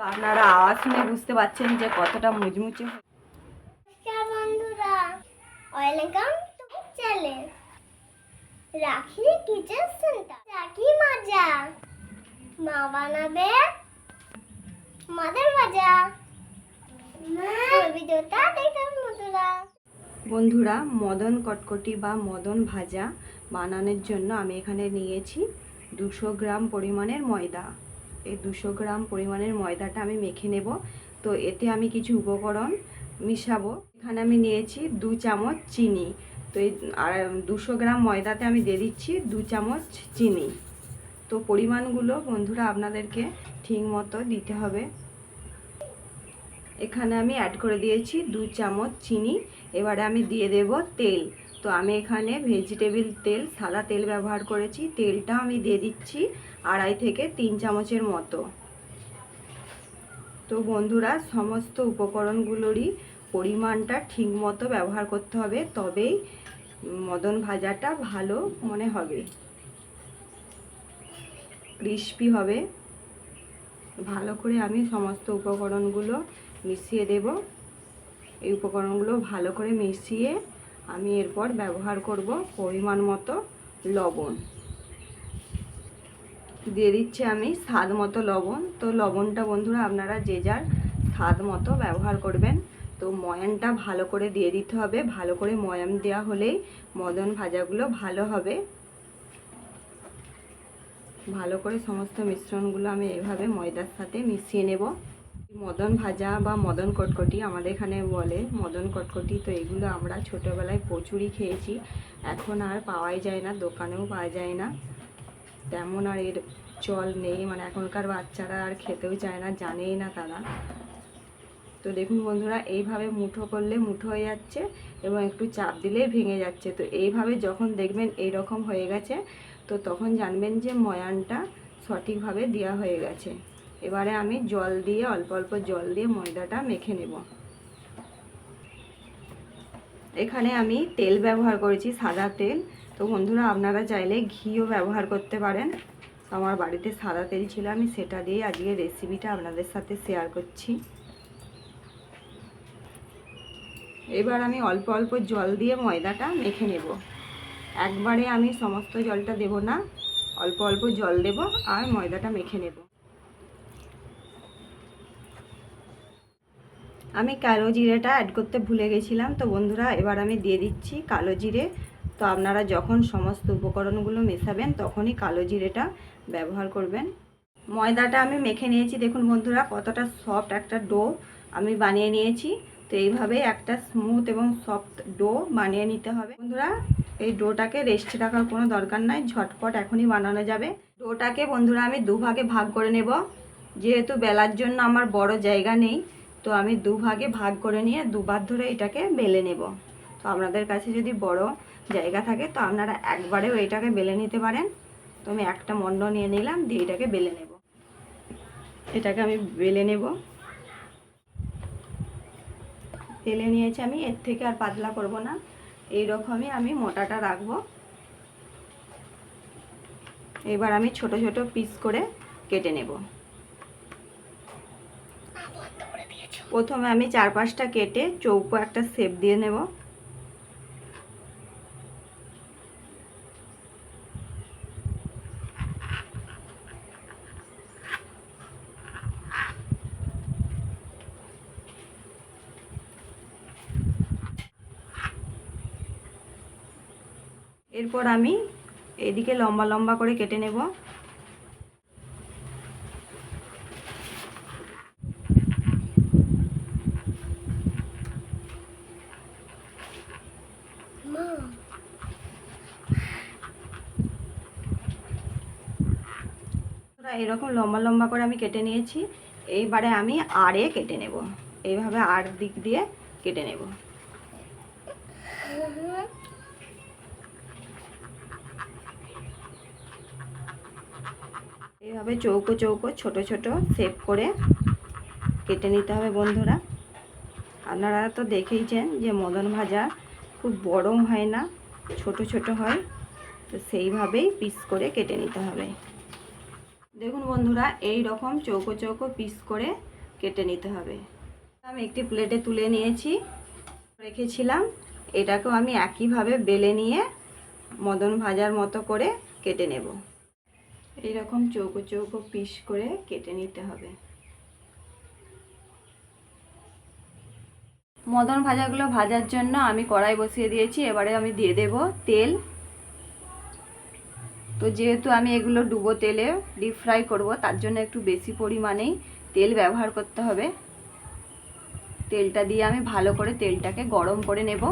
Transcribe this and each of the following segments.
তো আপনারা আওয়াজ শুনে বুঝতে পারছেন যে কতটা মুচমুচে বন্ধুরা। Welcome to channel. Rakhi kitchen center. Rakhi মজা। মা বানাবে মাদের ভাজা ভিডিওটা দেখতে বন্ধুরা। বন্ধুরা মদন কটকটি বা মদন ভাজা বানানোর জন্য আমি এখানে নিয়েছি দুশো গ্রাম পরিমাণের ময়দা। এই দুশো গ্রাম পরিমাণের ময়দাটা আমি মেখে নেব। তো এতে আমি কিছু উপকরণ মিশাবো। এখানে আমি নিয়েছি দু চামচ চিনি। তো এই আর দুশো গ্রাম ময়দাতে আমি দিয়ে দিচ্ছি দু চামচ চিনি। তো পরিমাণগুলো বন্ধুরা আপনাদেরকে ঠিক মতো দিতে হবে। এখানে আমি অ্যাড করে দিয়েছি দু চামচ চিনি। এবারে আমি দিয়ে দেব তেল। তো আমি এখানে ভেজিটেবিল তেল, সাদা তেল ব্যবহার করেছি। তেলটা আমি দিয়ে দিচ্ছি আড়াই থেকে তিন চামচের মতো। তো বন্ধুরা, সমস্ত উপকরণগুলোরই পরিমাণটা ঠিক মতো ব্যবহার করতে হবে, তবেই মদন ভাজাটা ভালো মনে হবে। ক্রিস্পি হবে। ভালো করে আমি সমস্ত উপকরণগুলো মিশিয়ে দেব। এই উপকরণগুলো ভালো করে মিশিয়ে আমি এরপর ব্যবহার করব পরিমাণ মতো লবণ। দিয়ে দিচ্ছি আমি স্বাদ মতো লবণ। তো লবণটা বন্ধুরা আপনারা যে যার স্বাদ মতো ব্যবহার করবেন। তো ময়ানটা ভালো করে দিয়ে দিতে হবে। ভালো করে ময়াম দেওয়া হলেই মদন ভাজাগুলো ভালো হবে। ভালো করে সমস্ত মিশ্রণগুলো আমি এভাবে ময়দার সাথে মিশিয়ে নেব। মদন ভাজা বা মদন কটকটি আমাদের এখানে বলে। মদন কটকটি তো এগুলো আমরা ছোটোবেলায় প্রচুরই খেয়েছি। এখন আর পাওয়াই যায় না, দোকানেও পাওয়া যায় না। তেমন আর এর চল নেই মানে এখনকার বাচ্চারা আর খেতেও চায় না, জানেই না তারা। তো দেখুন বন্ধুরা, এইভাবে মুঠো করলে মুঠো হয়ে যাচ্ছে এবং একটু চাপ দিলেই ভেঙে যাচ্ছে। তো এইভাবে যখন দেখবেন এই রকম হয়ে গেছে, তো তখন জানবেন যে ময়ানটা সঠিকভাবে দেওয়া হয়ে গেছে। এবারে আমি জল দিয়ে, অল্প অল্প জল দিয়ে ময়দাটা মেখে নেব। এখানে আমি তেল ব্যবহার করেছি, সাদা তেল। তো বন্ধুরা, আপনারা চাইলে ঘিও ব্যবহার করতে পারেন। আমার বাড়িতে সাদা তেল ছিল, আমি সেটা দিয়ে আজকে রেসিপিটা আপনাদের সাথে শেয়ার করছি। এবার আমি অল্প অল্প জল দিয়ে ময়দাটা মেখে নেব। একবারে আমি সমস্ত জলটা দেব না, অল্প অল্প জল দেব আর ময়দাটা মেখে নেব। আমি কালো জিরেটা অ্যাড করতে ভুলে গেছিলাম, তো বন্ধুরা এবার আমি দিয়ে দিচ্ছি কালো জিরে। তো আপনারা যখন সমস্ত উপকরণগুলো মেশাবেন, তখনই কালো জিরেটা ব্যবহার করবেন। ময়দাটা আমি মেখে নিয়েছি, দেখুন বন্ধুরা কতটা সফট একটা ডো আমি বানিয়ে নিয়েছি। তো এইভাবে একটা স্মুথ এবং সফট ডো বানিয়ে নিতে হবে। বন্ধুরা, এই ডোটাকে রেস্টে রাখার কোনো দরকার নাই, ঝটপট এখনই বানানো যাবে। ডোটাকে বন্ধুরা আমি দুভাগে ভাগ করে নেব। যেহেতু বেলার জন্য আমার বড় জায়গা নেই তো আমি দুভাগে ভাগ করে নিয়ে দুবার ধরে এটাকে বেলে নেব। তো আপনাদের কাছে যদি বড় জায়গা থাকে, তো আপনারা একবারেও এটাকে বেলে নিতে পারেন। তো আমি একটা মন্ড নিয়ে নিলাম, দিয়ে এটাকে বেলে নেব। এটাকে আমি বেলে নেব। বেলে নিয়েছি আমি, এর থেকে আর পাতলা করব না। এই রকমই আমি মোটাটা রাখব। এবার আমি ছোট ছোট পিস করে কেটে নেব। প্রথমে আমি চার পাঁচটা কেটে চৌকো একটা শেপ দিয়ে নেব। এরপর আমি এদিকে লম্বা লম্বা করে কেটে নেব মা বন্ধুরা, এরকম লম্বা লম্বা করে আমি কেটে নিয়েছি। এইবারে আমি আড়ে কেটে নেব। এইভাবে আড় দিক দিয়ে কেটে নেব। এইভাবে চৌকো চৌকো ছোট ছোট শেপ করে কেটে নিতে হবে বন্ধুরা। আপনারা তো দেখেইছেন যে মদন ভাজা খুব বড়ও হয় না ছোট ছোট হয়। তো সেইভাবেই পিস করে কেটে নিতে হবে। দেখুন বন্ধুরা, এই রকম চৌকো চৌকো পিস করে কেটে নিতে হবে। আমি একটি প্লেটে তুলে নিয়েছি, রেখেছিলাম। এটাকেও আমি একইভাবে বেলে নিয়ে মদন ভাজার মতো করে কেটে নেব। এইরকম চৌকো চৌকো পিস করে কেটে নিতে হবে। মদন ভাজাগুলো ভাজার জন্য আমি কড়াই বসিয়ে দিয়েছি, এবারে আমি দিয়ে দেব তেল। তো যেহেতু আমি এগুলো ডুবো তেলে ডিপ ফ্রাই করব, তার জন্য একটু বেশি পরিমাণেই তেল ব্যবহার করতে হবে। তেলটা দিয়ে আমি ভালো করে তেলটাকে গরম করে নেব।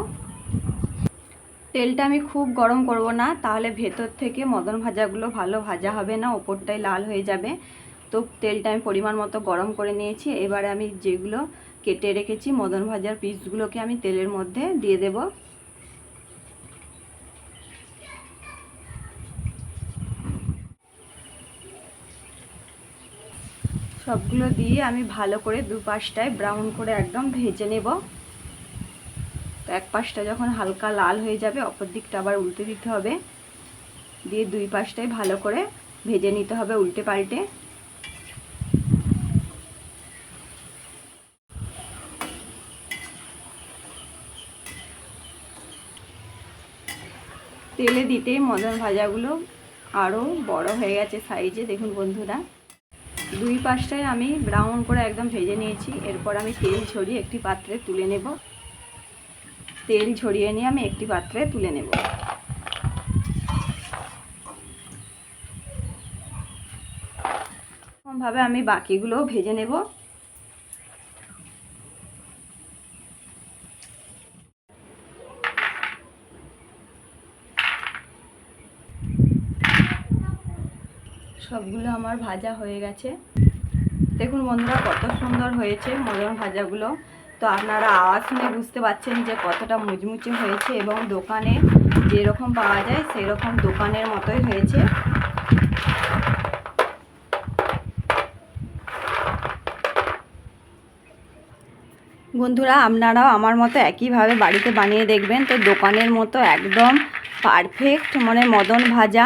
তেলটা আমি খুব গরম করব না, তাহলে ভেতর থেকে মদন ভাজাগুলো ভালো ভাজা হবে না, ওপরটাই লাল হয়ে যাবে। তো তেলটা আমি পরিমাণ মতো গরম করে নিয়েছি, এবারে আমি যেগুলো কেটে রেখেছি মদন ভাজার পিসগুলোকে আমি তেলের মধ্যে দিয়ে দেব। সবগুলো দিয়ে আমি ভালো করে দু পাশটায় ব্রাউন করে একদম ভেজে নেব। তো এক পাশটা যখন হালকা লাল হয়ে যাবে, অপর দিকটা আবার উল্টে দিতে হবে। দিয়ে দুই পাশটায় ভালো করে ভেজে নিতে হবে উল্টে পাল্টে। তেলে দিতেই মদন ভাজাগুলো আরও বড় হয়ে গেছে সাইজে দেখুন বন্ধুরা। দুই পাশটায় আমি ব্রাউন করে একদম ভেজে নিয়েছি। এরপর আমি তেল ছড়িয়ে একটি পাত্রে তুলে নেব। তেল ছড়িয়ে নিয়ে আমি একটি পাত্রে তুলে নেব। ভাবে আমি বাকিগুলো ভেজে নেব। সবগুলো আমার ভাজা হয়ে গেছে। দেখুন বন্ধুরা, কত সুন্দর হয়েছে মদন ভাজাগুলো। তো আপনারা আওয়াজ শুনে বুঝতে পারছেন যে কতটা মুচমুচে হয়েছে এবং দোকানে যেরকম পাওয়া যায় সেরকম দোকানের মতোই হয়েছে। বন্ধুরা, আপনারাও আমার মতো একইভাবে বাড়িতে বানিয়ে দেখবেন। তো দোকানের মতো একদম পারফেক্ট মানে মদন ভাজা।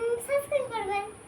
拜拜。